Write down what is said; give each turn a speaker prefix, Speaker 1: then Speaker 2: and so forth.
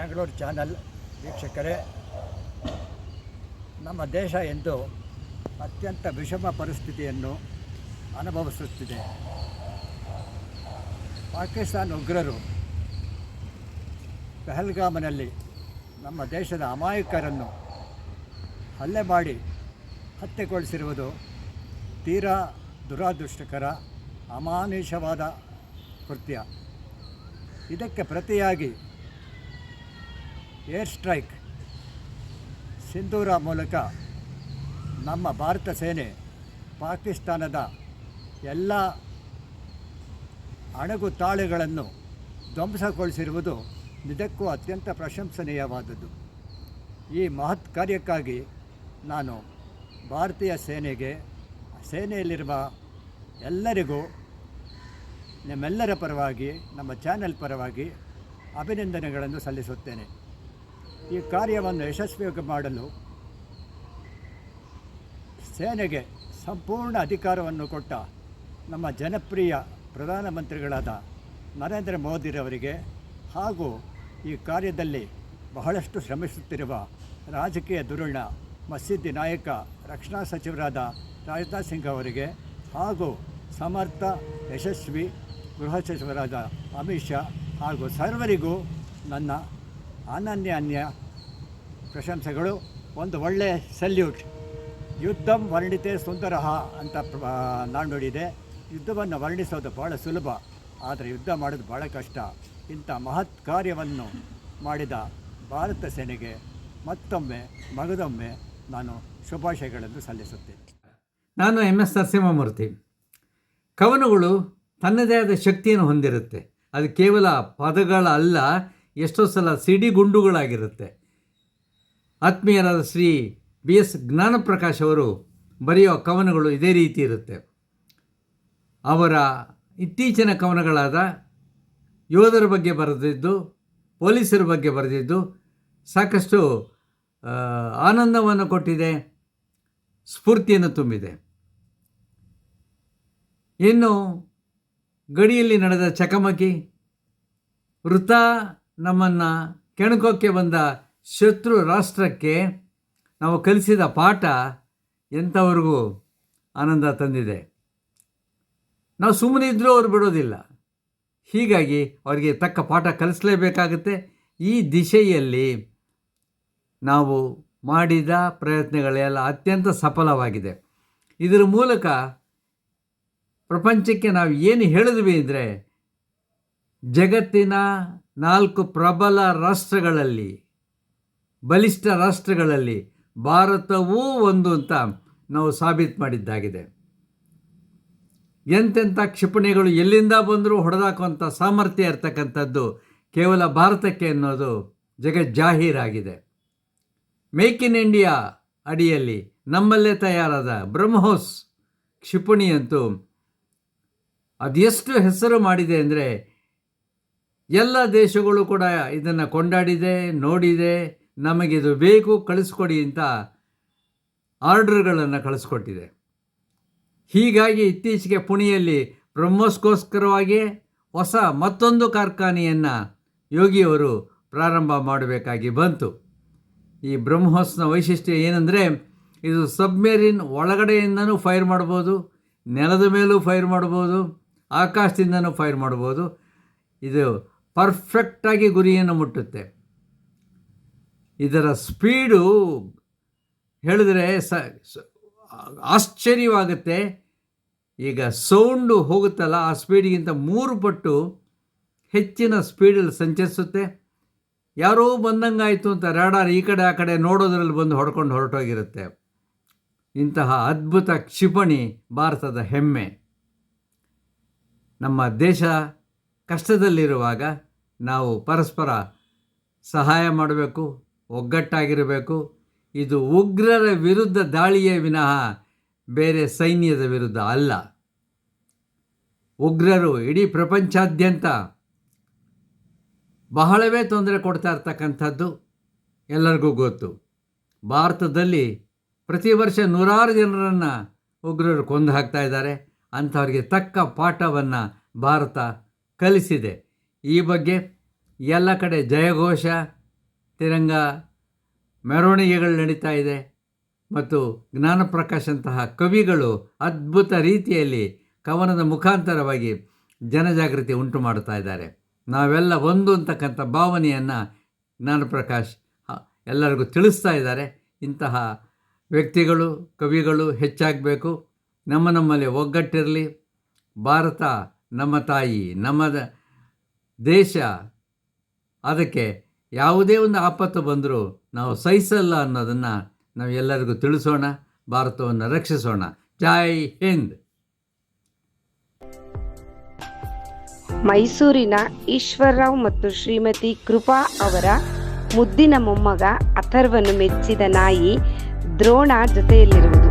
Speaker 1: Bangalore channel ವೀಕ್ಷಕರೇ, ನಮ್ಮ ದೇಶ ಎಂದು ಅತ್ಯಂತ ವಿಷಮ ಪರಿಸ್ಥಿತಿಯನ್ನು ಅನುಭವಿಸುತ್ತಿದೆ. ಪಾಕಿಸ್ತಾನ್ ಉಗ್ರರು ಪೆಹಲ್ಗಾಮನಲ್ಲಿ ನಮ್ಮ ದೇಶದ ಅಮಾಯಕರನ್ನು ಹಲ್ಲೆ ಮಾಡಿ ಹತ್ಯೆಗೊಳಿಸಿರುವುದು ತೀರಾ ದುರಾದೃಷ್ಟಕರ, ಅಮಾನುಷವಾದ ಕೃತ್ಯ. ಇದಕ್ಕೆ ಪ್ರತಿಯಾಗಿ ಏರ್ ಸ್ಟ್ರೈಕ್. ಸಿಂಧೂರ ಮೂಲಕ ನಮ್ಮ ಭಾರತ ಸೇನೆ ಪಾಕಿಸ್ತಾನದ ಎಲ್ಲ ಅಣಗು ತಾಳೆಗಳನ್ನು ಧ್ವಂಸಗೊಳಿಸಿರುವುದು ನಿಜಕ್ಕೂ ಅತ್ಯಂತ ಪ್ರಶಂಸನೀಯವಾದದ್ದು. ಈ ಮಹತ್ ಕಾರ್ಯಕ್ಕಾಗಿ ನಾನು ಭಾರತೀಯ ಸೇನೆಗೆ, ಸೇನೆಯಲ್ಲಿರುವ ಎಲ್ಲರಿಗೂ, ನಿಮ್ಮೆಲ್ಲರ ಪರವಾಗಿ, ನಮ್ಮ ಚಾನೆಲ್ ಪರವಾಗಿ ಅಭಿನಂದನೆಗಳನ್ನು ಸಲ್ಲಿಸುತ್ತೇನೆ. ಈ ಕಾರ್ಯವನ್ನು ಯಶಸ್ವಿಯಾಗಿ ಮಾಡಲು ಸೇನೆಗೆ ಸಂಪೂರ್ಣ ಅಧಿಕಾರವನ್ನು ಕೊಟ್ಟ ನಮ್ಮ ಜನಪ್ರಿಯ ಪ್ರಧಾನಮಂತ್ರಿಗಳಾದ ನರೇಂದ್ರ ಮೋದಿರವರಿಗೆ ಹಾಗೂ ಈ ಕಾರ್ಯದಲ್ಲಿ ಬಹಳಷ್ಟು ಶ್ರಮಿಸುತ್ತಿರುವ ರಾಜಕೀಯ ಧುರುಣ ಮಸೀದಿ ನಾಯಕ, ರಕ್ಷಣಾ ಸಚಿವರಾದ ರಾಜನಾಥ್ ಸಿಂಗ್ ಅವರಿಗೆ ಹಾಗೂ ಸಮರ್ಥ, ಯಶಸ್ವಿ ಗೃಹ ಸಚಿವರಾದ ಅಮಿತ್ ಶಾ ಹಾಗೂ ಸರ್ವರಿಗೂ ನನ್ನ ಅನನ್ಯ ಅನ್ಯ ಪ್ರಶಂಸೆಗಳು, ಒಂದು ಒಳ್ಳೆಯ ಸಲ್ಯೂಟ್. ಯುದ್ಧಂ ವರ್ಣಿತೆ ಸುಂದರಹ ಅಂತ ನಾಣ್ಣುಡಿದೆ ಯುದ್ಧವನ್ನು ವರ್ಣಿಸೋದು ಭಾಳ ಸುಲಭ, ಆದರೆ ಯುದ್ಧ ಮಾಡೋದು ಭಾಳ ಕಷ್ಟ. ಇಂಥ ಮಹತ್ ಕಾರ್ಯವನ್ನು ಮಾಡಿದ ಭಾರತ ಸೇನೆಗೆ ಮತ್ತೊಮ್ಮೆ, ಮಗದೊಮ್ಮೆ ನಾನು ಶುಭಾಶಯಗಳನ್ನು ಸಲ್ಲಿಸುತ್ತೇನೆ.
Speaker 2: ನಾನು ಎಂ ಎಸ್ ನರಸಿಂಹಮೂರ್ತಿ. ಕವನಗಳು ತನ್ನದೇ ಆದ ಶಕ್ತಿಯನ್ನು ಹೊಂದಿರುತ್ತೆ. ಅದು ಕೇವಲ ಪದಗಳ ಅಲ್ಲ ಎಷ್ಟೋ ಸಲ ಸಿಡಿ ಗುಂಡುಗಳಾಗಿರುತ್ತೆ. ಆತ್ಮೀಯರಾದ ಶ್ರೀ ಬಿ ಎಸ್ ಜ್ಞಾನಪ್ರಕಾಶ್ ಅವರು ಬರೆಯೋ ಕವನಗಳು ಇದೇ ರೀತಿ ಇರುತ್ತೆ. ಅವರ ಇತ್ತೀಚಿನ ಕವನಗಳಾದ ಯೋಧರ ಬಗ್ಗೆ ಬರೆದಿದ್ದು, ಪೊಲೀಸರ ಬಗ್ಗೆ ಬರೆದಿದ್ದು, ಸಾಕಷ್ಟು ಆನಂದವನ್ನು ಕೊಟ್ಟಿದೆ, ಸ್ಫೂರ್ತಿಯನ್ನು ತುಂಬಿದೆ. ಇನ್ನು ಗಡಿಯಲ್ಲಿ ನಡೆದ ಚಕಮಕಿ ವೃತ ನಮ್ಮನ್ನು ಕೆಣಕೋಕ್ಕೆ ಬಂದ ಶತ್ರು ರಾಷ್ಟ್ರಕ್ಕೆ ನಾವು ಕಲಿಸಿದ ಪಾಠ ಎಂಥವ್ರಿಗೂ ಆನಂದ ತಂದಿದೆ. ನಾವು ಸುಮ್ಮನೆ ಇದ್ದರೂ ಅವ್ರು ಬಿಡೋದಿಲ್ಲ. ಹೀಗಾಗಿ ಅವರಿಗೆ ತಕ್ಕ ಪಾಠ ಕಲಿಸಲೇಬೇಕಾಗುತ್ತೆ. ಈ ದಿಶೆಯಲ್ಲಿ ನಾವು ಮಾಡಿದ ಪ್ರಯತ್ನಗಳೆಲ್ಲ ಅತ್ಯಂತ ಸಫಲವಾಗಿದೆ. ಇದರ ಮೂಲಕ ಪ್ರಪಂಚಕ್ಕೆ ನಾವು ಏನು ಹೇಳಿದ್ವಿ ಅಂದರೆ ಜಗತ್ತಿನ ನಾಲ್ಕು ಪ್ರಬಲ ರಾಷ್ಟ್ರಗಳಲ್ಲಿ, ಬಲಿಷ್ಠ ರಾಷ್ಟ್ರಗಳಲ್ಲಿ ಭಾರತವೂ ಒಂದು ಅಂತ ನಾವು ಸಾಬೀತು ಮಾಡಿದ್ದಾಗಿದೆ. ಎಂತೆಂಥ ಕ್ಷಿಪಣಿಗಳು ಎಲ್ಲಿಂದ ಬಂದರೂ ಹೊಡೆದಾಕುವಂಥ ಸಾಮರ್ಥ್ಯ ಇರ್ತಕ್ಕಂಥದ್ದು ಕೇವಲ ಭಾರತಕ್ಕೆ ಅನ್ನೋದು ಜಗಜ್ಜಾಹೀರಾಗಿದೆ. ಮೇಕ್ ಇನ್ ಇಂಡಿಯಾ ಅಡಿಯಲ್ಲಿ ನಮ್ಮಲ್ಲೇ ತಯಾರಾದ ಬ್ರಹ್ಮೋಸ್ ಕ್ಷಿಪಣಿಯಂತೂ ಅದೆಷ್ಟು ಹೆಸರು ಮಾಡಿದೆ ಅಂದರೆ ಎಲ್ಲ ದೇಶಗಳು ಕೂಡ ಇದನ್ನು ಕೊಂಡಾಡಿದೆ, ನೋಡಿದೆ ನಮಗಿದು ಬೇಕು, ಕಳಿಸ್ಕೊಡಿ ಅಂತ ಆರ್ಡರ್ಗಳನ್ನು ಕಳಿಸ್ಕೊಟ್ಟಿದೆ. ಹೀಗಾಗಿ ಇತ್ತೀಚೆಗೆ ಪುಣೆಯಲ್ಲಿ ಬ್ರಹ್ಮೋಸ್ಗೋಸ್ಕರವಾಗಿ ಹೊಸ ಮತ್ತೊಂದು ಕಾರ್ಖಾನೆಯನ್ನು ಯೋಗಿಯವರು ಪ್ರಾರಂಭ ಮಾಡಬೇಕಾಗಿ ಬಂತು. ಈ ಬ್ರಹ್ಮೋಸ್ನ ವೈಶಿಷ್ಟ್ಯ ಏನಂದರೆ, ಇದು ಸಬ್ಮೆರಿನ್ ಒಳಗಡೆಯಿಂದನೂ ಫೈರ್ ಮಾಡ್ಬೋದು, ನೆಲದ ಮೇಲೂ ಫೈರ್ ಮಾಡ್ಬೋದು, ಆಕಾಶದಿಂದನೂ ಫೈರ್ ಮಾಡ್ಬೋದು. ಇದು ಪರ್ಫೆಕ್ಟಾಗಿ ಗುರಿಯನ್ನು ಮುಟ್ಟುತ್ತೆ. ಇದರ ಸ್ಪೀಡು ಹೇಳಿದ್ರೆ ಸ ಆಶ್ಚರ್ಯವಾಗುತ್ತೆ. ಈಗ ಸೌಂಡು ಹೋಗುತ್ತಲ್ಲ, ಆ ಸ್ಪೀಡಿಗಿಂತ ಮೂರು ಪಟ್ಟು ಹೆಚ್ಚಿನ ಸ್ಪೀಡಲ್ಲಿ ಸಂಚರಿಸುತ್ತೆ. ಯಾರೋ ಬಂದಂಗಾಯಿತು ಅಂತ ರಾಡಾರ್ ಈ ಕಡೆ, ಆ ಕಡೆ ನೋಡೋದ್ರಲ್ಲಿ ಬಂದು ಹೊಡ್ಕೊಂಡು ಹೊರಟೋಗಿರುತ್ತೆ. ಇಂತಹ ಅದ್ಭುತ ಕ್ಷಿಪಣಿ ಭಾರತದ ಹೆಮ್ಮೆ. ನಮ್ಮ ದೇಶ ಕಷ್ಟದಲ್ಲಿರುವಾಗ ನಾವು ಪರಸ್ಪರ ಸಹಾಯ ಮಾಡಬೇಕು, ಒಗ್ಗಟ್ಟಾಗಿರಬೇಕು. ಇದು ಉಗ್ರರ ವಿರುದ್ಧ ದಾಳಿಯೇ ವಿನಃ ಬೇರೆ ಸೈನ್ಯದ ವಿರುದ್ಧ ಅಲ್ಲ. ಉಗ್ರರು ಇಡೀ ಪ್ರಪಂಚಾದ್ಯಂತ ಬಹಳವೇ ತೊಂದರೆ ಕೊಡ್ತಾ ಇರ್ತಕ್ಕಂಥದ್ದು ಎಲ್ಲರಿಗೂ ಗೊತ್ತು. ಭಾರತದಲ್ಲಿ ಪ್ರತಿ ವರ್ಷ ನೂರಾರು ಜನರನ್ನು ಉಗ್ರರು ಕೊಂದು ಹಾಕ್ತಾ ಇದ್ದಾರೆ. ಅಂಥವ್ರಿಗೆ ತಕ್ಕ ಪಾಠವನ್ನು ಭಾರತ ಕಲಿಸಿದೆ. ಈ ಬಗ್ಗೆ ಎಲ್ಲ ಕಡೆ ಜಯಘೋಷ, ತಿರಂಗ, ಮೆರವಣಿಗೆಗಳು ನಡೀತಾ ಇದೆ ಮತ್ತು ಜ್ಞಾನಪ್ರಕಾಶಂತಹ ಕವಿಗಳು ಅದ್ಭುತ ರೀತಿಯಲ್ಲಿ ಕವನದ ಮುಖಾಂತರವಾಗಿ ಜನಜಾಗೃತಿ ಉಂಟು ಮಾಡ್ತಾ ಇದ್ದಾರೆ. ನಾವೆಲ್ಲ ಒಂದು ಅಂತಕ್ಕಂಥ ಭಾವನೆಯನ್ನು ಜ್ಞಾನಪ್ರಕಾಶ್ ಎಲ್ಲರಿಗೂ ತಿಳಿಸ್ತಾ ಇದ್ದಾರೆ. ಇಂತಹ ವ್ಯಕ್ತಿಗಳು, ಕವಿಗಳು ಹೆಚ್ಚಾಗಬೇಕು. ನಮ್ಮ ನಮ್ಮಲ್ಲಿ ಒಗ್ಗಟ್ಟಿರಲಿ. ಭಾರತ ನಮ್ಮ ತಾಯಿ ನಮ್ಮ ದೇಶ, ಅದಕ್ಕೆ ಯಾವುದೇ ಒಂದು ಆಪತ್ತು ಬಂದರೂ ನಾವು ಸಹಿಸಲ್ಲ ಅನ್ನೋದನ್ನು ನಾವು ಎಲ್ಲರಿಗೂ ತಿಳಿಸೋಣ, ಭಾರತವನ್ನು ರಕ್ಷಿಸೋಣ. ಜೈ ಹಿಂದ್!
Speaker 3: ಮೈಸೂರಿನ ಈಶ್ವರರಾವ್ ಮತ್ತು ಶ್ರೀಮತಿ ಕೃಪಾ ಅವರ ಮುದ್ದಿನ ಮೊಮ್ಮಗ ಅಥರ್ವನ್ನು ಮೆಚ್ಚಿದ ನಾಯಿ ದ್ರೋಣ ಜೊತೆಯಲ್ಲಿರುವುದು.